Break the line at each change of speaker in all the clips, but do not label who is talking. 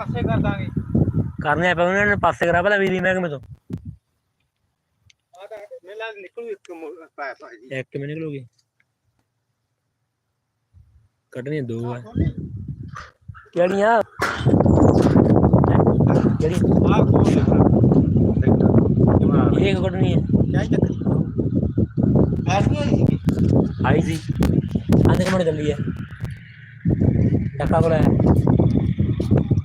ਪਾਸੇ ਕਰ ਦਾਂਗੇ।
ਕਰਨੇ ਪੈ ਉਹਨਾਂ ਨੇ ਪਾਸੇ ਕਰਾ ਪਹਿਲਾਂ ਵੀਰੀ ਮਹਿਕਮੇ ਤੋਂ।
ਆ ਤਾਂ ਮੇਰੇ ਨਾਲ ਨਿਕਲੂ ਇੱਕ ਪਾਇਪ ਭਾਜੀ
ਇੱਕ ਕਿਵੇਂ ਨਿਕਲੂਗੀ। ਕੱਢਣੀਆਂ ਦੋ ਆ। ਕਿਹੜੀਆਂ? ਕਿਹੜੀ
ਆ ਕੋਲ ਜਮਾ
ਇਹ ਕੱਢਣੀ ਹੈ
ਕਿਆ ਚੱਕਰ? ਐਸੀ ਆਈ ਸੀ
ਆਈ ਸੀ। ਆਂਦੇ ਕਮਣ ਚੱਲੀ ਹੈ ਟੱਕਾ ਕੋਲ ਹੈ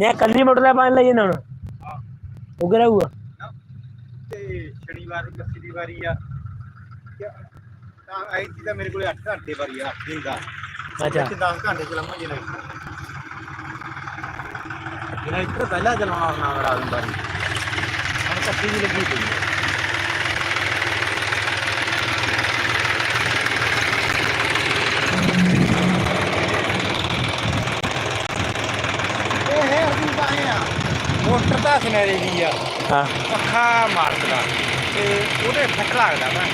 ਨੇ ਕੱਲੀ ਮੋਟਰ ਦਾ ਪਾਣੀ ਲਈ ਨਾ। ਹੁਣ ਉਗ ਰਹੂਗਾ
ਤੇ ਸ਼ਨੀਵਾਰ ਦੀ ਕੱਸੀ ਦੀ ਵਾਰੀ ਆ। ਤਾਂ ਆਈ ਸੀ ਤਾਂ ਮੇਰੇ ਕੋਲੇ 8 ਘੰਟੇ ਵਾਰੀ ਆ 8 ਦਿਨ ਦਾ।
ਅੱਛਾ।
ਤੇ 10 ਘੰਟੇ ਚਲਾਵਾਂ ਜੇ ਨਹੀਂ ਜਿਹੜਾ ਇੱਧਰ ਪਹਿਲਾਂ ਚਲਾਉਣਾ ਨਾ ਆਦਮ ਵਾਰੀ। ਹੁਣ ਕੱਸੀ ਵੀ ਲੱਗੀ ਪਈ ਹੈ ਇਹ ਹੈ ਅਸੀਂ ਪਾਏ ਆ ਮੋਟਰ ਦਾ ਸਨੇਰੇ ਦੀ ਆ।
ਹਾਂ।
ਪੱਖਾ ਮਾਰਦਾ। ਤੇ ਉਹਦੇ ਫੱਟ ਲੱਗਦਾ ਨਾ।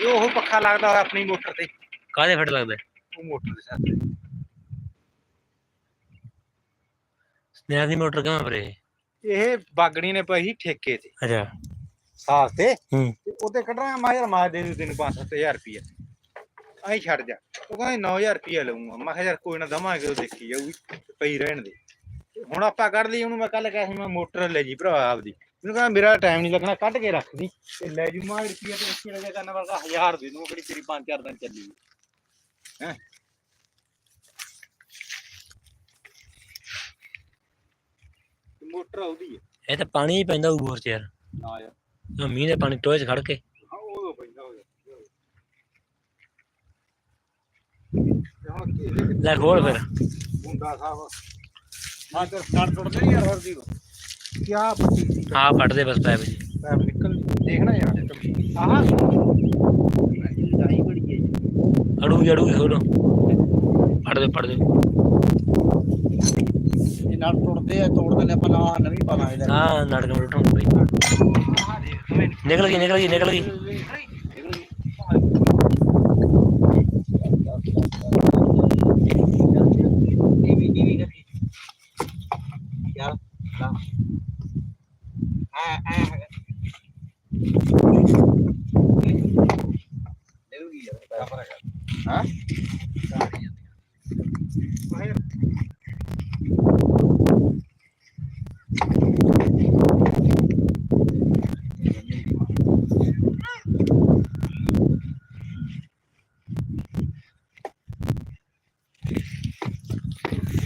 ਇਹ ਉਹ ਪੱਖਾ ਲੱਗਦਾ ਹੋਇਆ ਆਪਣੀ ਮੋਟਰ ਤੇ।
ਕਾਹਦੇ ਫਟ ਲੱਗਦਾ?
ਉਹ ਮੋਟਰ ਦੇ ਸਾਥ
ਸਨੇਹਾ ਦੀ ਮੋਟਰ ਕਿਵੇਂ ਪਰੇ
ਇਹ ਬਾਗੜੀ ਨੇ ਪਈ ਸੀ ਠੇਕੇ ਤੇ।
ਅੱਛਾ।
ਸਾਲ ਤੇ।
ਹੂੰ।
ਤੇ ਉਹਤੇ ਕੱਢਣਾ ਮੈਂ ਯਾਰ ਮੈਂ ਦੇ ਦੂ ਤੈਨੂੰ 5-7000 ਰੁਪਇਆ ਐਂ ਛੱਡ ਜਾ। ਉਹ ਕਹਿੰਦਾ 9000 ਰੁਪਇਆ ਲਊਂਗਾ। ਮੈਂ ਕਿਹਾ ਯਾਰ ਕੋਈ ਨਾ ਦਵਾਂਗੇ ਉਹ ਦੇਖੀ ਜਾਊਗੀ। ਪਈ ਰਹਿਣ ਦੇ। ਹੁਣ ਆਪਾਂ ਕੱਢ ਲਈ ਉਹਨੂੰ ਮੈਂ ਕੱਲ ਕਿਹਾ ਸੀ ਮੈਂ ਮੋਟਰ ਲੈ ਜੀ ਭਰਾ ਆਪਦੀ। ਮੈਨੂੰ ਕਹਿੰਦਾ ਮੇਰਾ ਟਾਈਮ ਨਹੀਂ ਲੱਗਣਾ ਕੱਢ ਕੇ ਰੱਖ ਦੀ। ਤੇ ਲੈ ਜੂ ਮੈਂ ਰੁਪਇਆ ਤੇ ਰੱਖੀ ਲਗਾ ਕਰਨਾ ਵਰਗਾ 1000 ਦੇ ਦੂੰ ਕਿਹੜੀ ਤੇਰੀ 5-4 ਦਿਨ ਚੱਲੀ ਹੈ? ਮੋਟਰ ਉਹਦੀ ਹੈ
ਇਹ ਤਾਂ ਪਾਣੀ ਹੀ ਪੈਂਦਾ ਉਹ ਬੋਰ ਚ ਯਾਰ।
ਨਾ ਯਾਰ।
ਮੀਂਹ ਦੇ ਪਾਣੀ ਟੋਏ ਚ ਖੜ ਕੇ।
ਹਾਂ ਉਹ ਪੈਂਦਾ ਹੋ
ਲੈ ਖੋਲ ਫਿਰ।
ਮੁੰਡਾ ਸਾਹਿਬ। ਹਾਂ ਤੇ ਸਟਾਰਟ ਟੁੱਟਦੇ ਨਹੀਂ ਯਾਰ ਹੋਰ ਦੀ ਕੀ ਪੱਟੀ ਸੀ।
ਹਾਂ ਫਟਦੇ ਬਸ ਪੈਪ ਜੀ।
ਪੈਪ ਨਿਕਲ ਦੇਖਣਾ ਯਾਰ ਆਹ ਦਾਈ ਬੜੀ ਹੈ
ਅੜੂ ਜੜੂ ਖੋਲੋ। ਫੜ ਦੇ ਫੜ ਦੇ
ਇਹ ਨਾਲ ਟੁੱਟਦੇ ਆ ਤੋੜ ਦਿੰਦੇ ਆਪਾਂ ਨਵਾਂ ਨਵੀਂ ਪਾ ਲਾਂਗੇ।
ਹਾਂ ਨਾਟਕ ਹੁੰਦੀ ਬਈ।
ਆਹ ਦੇਖ ਨਵੇਂ
ਨਿਕਲ ਗਈ। ਨਿਕਲ ਗਈ ਨਿਕਲ ਗਈ
ਹਾਂ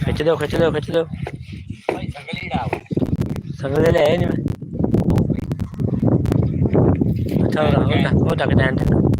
ਖਿੱਚ ਦਿਓ ਖਿੱਚ ਦਿਓ ਖਿੱਚ ਦਿਓ।
ਭਾਈ ਸੰਗਲੀ ਡਾਓ
ਸੰਗਲ ਲੈ ਨਹੀਂ ਮੈਂ। ਅੱਛਾ ਉਹ ਉਹ ਟੱਕ ਟੈਂਟ